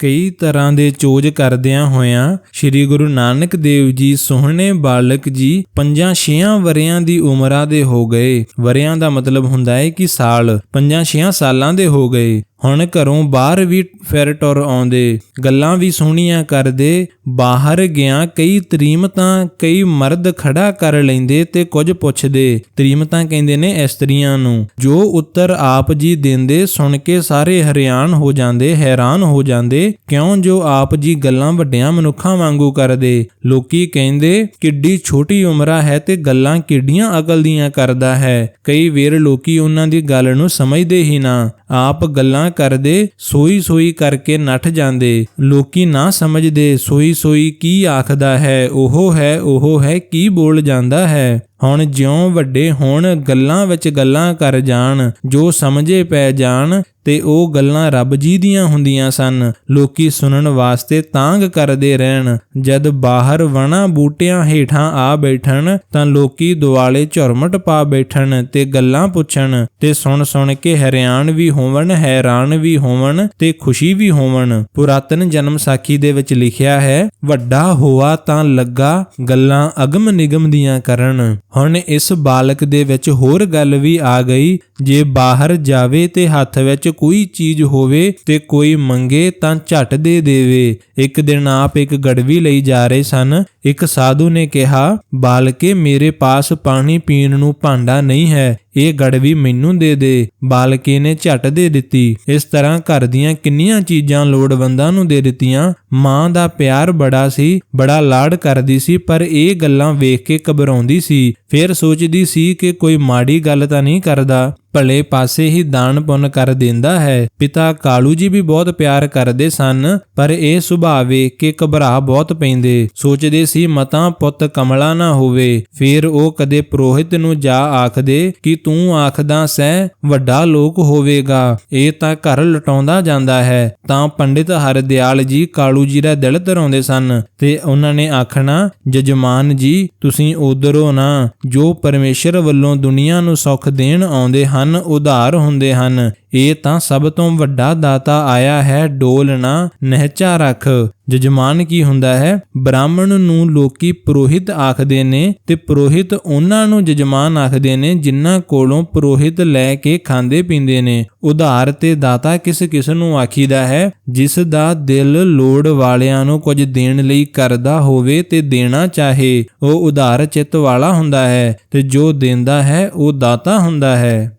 ਕਈ ਤਰ੍ਹਾਂ ਦੇ ਚੋਜ ਕਰਦਿਆਂ ਹੋਇਆਂ ਸ੍ਰੀ ਗੁਰੂ ਨਾਨਕ ਦੇਵ ਜੀ ਸੋਹਣੇ ਬਾਲਕ ਜੀ ਪੰਜਾਂ ਛੇਆਂ ਵਰਿਆਂ ਦੀ ਉਮਰਾਂ ਦੇ ਹੋ ਗਏ। ਵਰਿਆਂ ਦਾ ਮਤਲਬ ਹੁੰਦਾ ਹੈ ਕਿ ਸਾਲ, ਪੰਜਾਂ ਛੇਆਂ ਸਾਲਾਂ ਦੇ ਹੋ ਗਏ। ਹੁਣ ਘਰੋਂ ਬਾਹਰ ਵੀ ਫਿਰ ਟੁਰ ਆਉਂਦੇ। ਗੱਲਾਂ ਵੀ ਸੋਹਣੀਆਂ ਕਰਦੇ। ਬਾਹਰ ਗਿਆ, ਕਈ ਤਰੀਮਤਾਂ, ਕਈ ਮਰਦ ਖੜਾ ਕਰ ਲੈਂਦੇ ਤੇ ਕੁਝ ਪੁੱਛਦੇ। ਤਰੀਮਤਾਂ ਕਹਿੰਦੇ ਨੇ ਇਸਤਰੀਆਂ ਨੂੰ, ਜੋ ਉੱਤਰ ਆਪ ਜੀ ਦਿੰਦੇ, ਸੁਣ ਕੇ ਸਾਰੇ ਹਰਿਆਣ ਹੋ ਜਾਂਦੇ, ਹੈਰਾਨ ਹੋ ਜਾਂਦੇ। ਕਿਉਂ ਜੋ ਆਪ ਜੀ ਗੱਲਾਂ ਵੱਡਿਆਂ ਮਨੁੱਖਾਂ ਵਾਂਗੂ ਕਰਦੇ? ਲੋਕੀ ਕਹਿੰਦੇ, ਕਿੱਡੀ ਛੋਟੀ ਉਮਰਾ ਹੈ ਤੇ ਗੱਲਾਂ ਕਿੱਡੀਆਂ ਅਕਲ ਦੀਆਂ ਕਰਦਾ ਹੈ। ਕਈ ਵੇਰ ਲੋਕੀ ਉਹਨਾਂ ਦੀ ਗੱਲ ਨੂੰ ਸਮਝਦੇ ਹੀ ਨਾ। ਆਪ ਗੱਲਾਂ ਕਰਦੇ ਸੋਈ ਸੋਈ ਕਰਕੇ ਨੱਠ ਜਾਂਦੇ। ਲੋਕੀ ਨਾ ਸਮਝਦੇ ਸੋਈ ਸੋਈ ਕੀ ਆਖਦਾ ਹੈ, ਉਹ ਹੈ ਉਹ ਹੈ, ਕੀ ਬੋਲ ਜਾਂਦਾ ਹੈ। ਹੁਣ ਜਿਉਂ ਵੱਡੇ ਹੋਣ, ਗੱਲਾਂ ਵਿੱਚ ਗੱਲਾਂ ਕਰ ਜਾਣ, ਜੋ ਸਮਝੇ ਪੈ ਜਾਣ, ਤੇ ਉਹ ਗੱਲਾਂ ਰੱਬ ਜੀ ਦੀਆਂ ਹੁੰਦੀਆਂ ਸਨ। ਲੋਕੀ ਸੁਣਨ ਵਾਸਤੇ ਤਾਂਗ ਕਰਦੇ ਰਹਿਣ। ਜਦ ਬਾਹਰ ਵਣਾ ਬੂਟਿਆਂ ਹੇਠਾਂ ਆ ਬੈਠਣ, ਤਾਂ ਲੋਕੀ ਦੁਆਲੇ ਝੁਰਮਟ ਪਾ ਬੈਠਣ ਤੇ ਗੱਲਾਂ ਪੁੱਛਣ, ਤੇ ਸੁਣ ਸੁਣ ਕੇ ਹੈਰਾਨ ਵੀ ਹੋਵਣ, ਹੈਰਾਨ ਵੀ ਹੋਵਣ ਤੇ ਖੁਸ਼ੀ ਵੀ ਹੋਵਣ। ਪੁਰਾਤਨ ਜਨਮ ਸਾਖੀ ਦੇ ਵਿੱਚ ਲਿਖਿਆ ਹੈ, ਵੱਡਾ ਹੋਆ ਤਾਂ ਲੱਗਾ ਗੱਲਾਂ ਅਗਮ ਨਿਗਮ ਦੀਆਂ ਕਰਨ। ਹੁਣ ਇਸ ਬਾਲਕ ਦੇ ਵਿੱਚ ਹੋਰ ਗੱਲ ਵੀ ਆ ਗਈ। ਜੇ ਬਾਹਰ ਜਾਵੇ ਤੇ ਹੱਥ ਵਿੱਚ ਕੋਈ ਚੀਜ਼ ਹੋਵੇ ਤੇ ਕੋਈ ਮੰਗੇ ਤਾਂ ਝਟ ਦੇ ਦੇਵੇ। ਇੱਕ ਦਿਨ ਆਪ ਇੱਕ ਗੜਵੀ ਲਈ ਜਾ ਰਹੇ ਸਨ। ਇੱਕ ਸਾਧੂ ਨੇ ਕਿਹਾ, ਬਾਲਕੇ, ਮੇਰੇ ਪਾਸ ਪਾਣੀ ਪੀਣ ਨੂੰ ਭਾਂਡਾ ਨਹੀਂ ਹੈ, ਇਹ ਗੜਵੀ ਮੈਨੂੰ ਦੇ ਦੇ। ਬਾਲਕੇ ਨੇ ਝਟ ਦੇ ਦਿੱਤੀ। ਇਸ ਤਰ੍ਹਾਂ ਘਰ ਦੀਆਂ ਕਿੰਨੀਆਂ ਚੀਜ਼ਾਂ ਲੋੜਵੰਦਾਂ ਨੂੰ ਦੇ ਦਿੱਤੀਆਂ। ਮਾਂ ਦਾ ਪਿਆਰ ਬੜਾ ਸੀ, ਬੜਾ ਲਾਡ ਕਰਦੀ ਸੀ, ਪਰ ਇਹ ਗੱਲਾਂ ਵੇਖ ਕੇ ਘਬਰਾਉਂਦੀ ਸੀ। ਫਿਰ ਸੋਚਦੀ ਸੀ ਕਿ ਕੋਈ ਮਾੜੀ ਗੱਲ ਤਾਂ ਨਹੀਂ ਕਰਦਾ। ਭਲੇ ਪਾਸੇ ਹੀ ਦਾਨ ਪੁੰਨ ਕਰ ਦਿੰਦਾ ਹੈ। ਪਿਤਾ ਕਾਲੂ ਜੀ ਵੀ ਬਹੁਤ ਪਿਆਰ ਕਰਦੇ ਸਨ, ਪਰ ਇਹ ਸੁਭਾਅ ਵੇਖ ਕੇ ਘਬਰਾ ਬਹੁਤ ਪੈਂਦੇ। ਸੋਚਦੇ ਸੀ ਮਤਾਂ ਪੁੱਤ ਕਮਲਾ ਨਾ ਹੋਵੇ। ਫਿਰ ਉਹ ਕਦੇ ਪ੍ਰੋਹਿਤ ਨੂੰ ਜਾ ਆਖਦੇ ਕਿ ਤੂੰ ਆਖਦਾ ਸਹਿ ਵੱਡਾ ਲੋਕ ਹੋਵੇਗਾ। ਇਹ ਤਾਂ ਘਰ ਲਟਾਉਂਦਾ ਜਾਂਦਾ ਹੈ। ਤਾਂ ਪੰਡਿਤ ਹਰਦਿਆਲ ਜੀ ਕਾਲੂ ਜੀ ਦਾ ਦਿਲ ਧਰਾਉਂਦੇ ਸਨ ਤੇ ਉਹਨਾਂ ਨੇ ਆਖਣਾ, ਜਜਮਾਨ ਜੀ, ਤੁਸੀਂ ਉਧਰੋਂ ਨਾ। ਜੋ ਪਰਮੇਸ਼ਰ ਵੱਲੋਂ ਦੁਨੀਆ ਨੂੰ ਸੁੱਖ ਦੇਣ ਆਉਂਦੇ ਹਨ ਹਨ, ਉਧਾਰ ਹੁੰਦੇ ਹਨ। ਇਹ ਤਾਂ ਸਭ ਤੋਂ ਵੱਡਾ ਦਾਤਾ ਆਇਆ ਹੈ, ਡੋਲ ਨਹਿਚਾ ਰੱਖ। ਜਜਮਾਨ ਕੀ ਹੁੰਦਾ ਹੈ? ਬ੍ਰਾਹਮਣ ਨੂੰ ਲੋਕੀ ਪੁਰੋਹਿਤ ਆਖਦੇ ਨੇ ਤੇ ਪੁਰੋਹਿਤ ਉਹਨਾਂ ਨੂੰ ਜਜਮਾਨ ਆਖਦੇ ਨੇ ਜਿਨ੍ਹਾਂ ਕੋਲੋਂ ਪੁਰੋਹਿਤ ਲੈ ਕੇ ਖਾਂਦੇ ਪੀਂਦੇ ਨੇ। ਉਧਾਰ ਤੇ ਦਾਤਾ ਕਿਸ ਕਿਸ ਨੂੰ ਆਖੀਦਾ ਹੈ? ਜਿਸ ਦਾ ਦਿਲ ਲੋੜ ਵਾਲਿਆਂ ਨੂੰ ਕੁਝ ਦੇਣ ਲਈ ਕਰਦਾ ਹੋਵੇ ਤੇ ਦੇਣਾ ਚਾਹੇ, ਉਹ ਉਧਾਰ ਚਿੱਤ ਵਾਲਾ ਹੁੰਦਾ ਹੈ ਤੇ ਜੋ ਦਿੰਦਾ ਹੈ, ਉਹ ਦਾਤਾ ਹੁੰਦਾ ਹੈ।